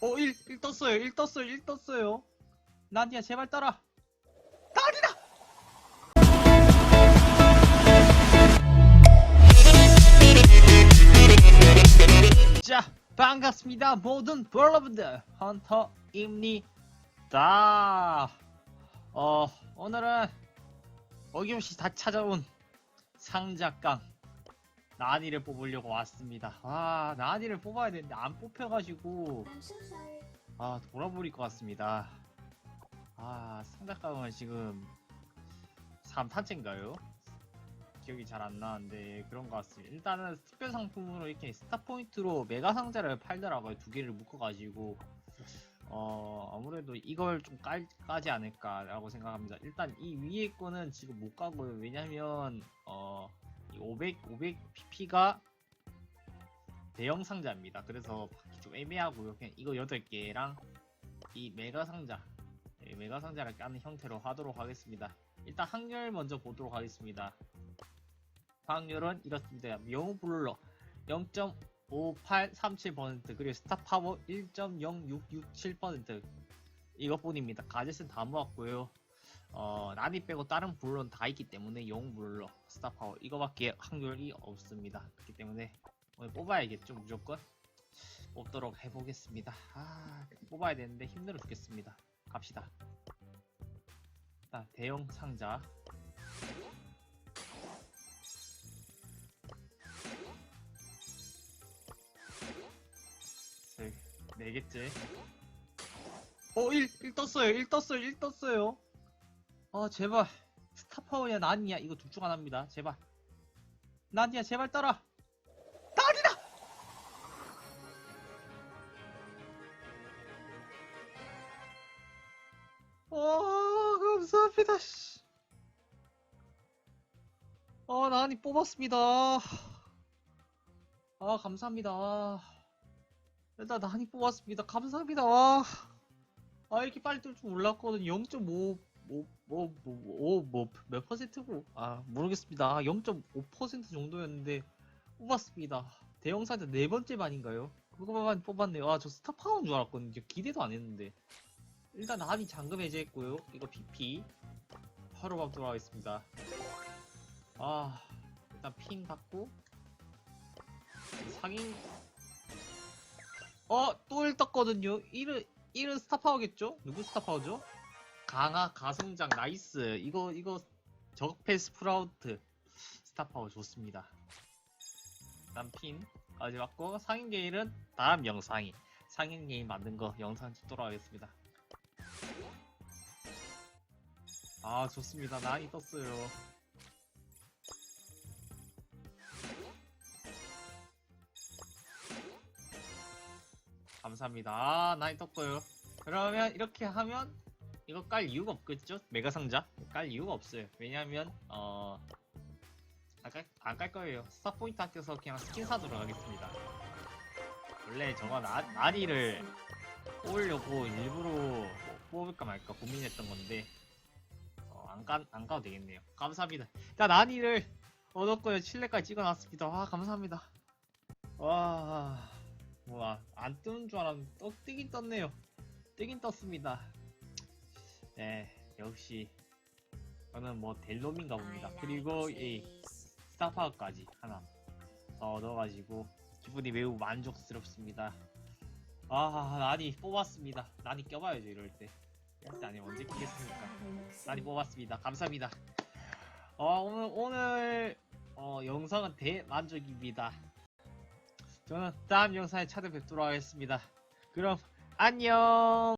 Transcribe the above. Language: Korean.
어, 1, 1 떴어요. 1 떴어요. 1 떴어요. 나디야, 제발 따라. 나디다! 자, 반갑습니다. 모든 여러분들. 헌터입니다. 어, 오늘은 어김없이 다 찾아온 상작강 나니를 뽑으려고 왔습니다. 아, 나니를 뽑아야 되는데 안 뽑혀가지고. 아 돌아버릴 것 같습니다. 아 상작강은 지금 3탄째인가요? 기억이 잘 안 나는데 그런 것 같습니다. 일단은 특별 상품으로 이렇게 스타 포인트로 메가 상자를 팔더라고요. 두 개를 묶어가지고 어 아무래도 이걸 좀 깔, 까지 않을까라고 생각합니다. 일단 이 위에 거는 지금 못 가고요. 왜냐면 어, 이 500, 500 pp가 대형 상자입니다. 그래서 받기 좀 애매하고요. 그냥 이거 8개랑 이 메가 상자, 이 메가 상자를 까는 형태로 하도록 하겠습니다. 일단 확률 먼저 보도록 하겠습니다. 확률은 이렇습니다. 영웅 블룰러 0.5837% 그리고 스타 파워 1.0667% 이것뿐입니다. 가젯은 다 모았고요. 어, 나니 빼고 다른 블룰러는 다 있기 때문에 영웅 블룰러, 스타 파워 이거밖에 확률이 없습니다. 그렇기 때문에 오늘 뽑아야겠죠 무조건? 뽑도록 해보겠습니다. 아 뽑아야 되는데 힘들어 죽겠습니다. 갑시다. 일단 대형 상자. 세, 네 개째. 어 1, 1 떴어요. 1 떴어요. 1 떴어요 아 제발. 스타파워냐 나니야 이거 둘 중 하나입니다. 제발. 나니야 제발 따라. 나니다! 와 감사합니다 씨. 아 나니 뽑았습니다. 아 감사합니다. 일단 나니 뽑았습니다. 감사합니다. 아 이렇게 빨리 뜰 줄 몰랐거든 0.5 뭐, 뭐, 몇 퍼센트고? 아, 모르겠습니다. 0.5% 정도였는데, 뽑았습니다. 대형 사자 네 번째 반인가요? 그거만 뽑았네요. 아, 저 스타 파운 줄 알았거든요. 기대도 안 했는데. 일단 나비 잠금 해제했고요. 이거 PP. 바로 받도록 하겠습니다. 아, 일단 핑 받고. 상인. 어, 또1 떴거든요. 1은, 1은 스타 파워겠죠? 누구 스타 파워죠? 강화 가성장 나이스. 이거, 이거, 적패 스프라우트. 스타파워 좋습니다. 일단 핀까지 받고 상인 게일은 다음 영상이 상인 게임 만든 거 영상 찍도록 하겠습니다. 아 좋습니다. 난이 떴어요. 감사합니다. 아 난이 떴고요. 그러면 이렇게 하면 이거 깔 이유가 없겠죠? 메가 상자 깔 이유가 없어요. 왜냐하면 어 안 깔 거예요. 스타 포인트 아껴서 그냥 스킨 사도록 하겠습니다. 원래 저거 나, 나리를 뽑으려고 일부러 뭐 뽑을까 말까 고민했던 건데 어, 안, 가, 안 가도 되겠네요. 감사합니다. 일단 나니를 얻었고요. 칠레까지 찍어놨습니다. 와 감사합니다. 와 뭐야 안 뜨는 줄 알았는데 또 뜨긴 떴네요. 뜨긴 떴습니다. 네 역시 저는 뭐 델롬인가 봅니다. 그리고 이 스타파워까지 하나 더 얻어가지고 기분이 매우 만족스럽습니다. 아 나니 뽑았습니다. 나니 껴봐야죠 이럴 때. 이럴 때 아니면 언제 끼겠습니까? 나니 뽑았습니다. 감사합니다. 어, 오늘 오늘 어, 영상은 대만족입니다. 저는 다음 영상에 찾아뵙도록 하겠습니다. 그럼 안녕.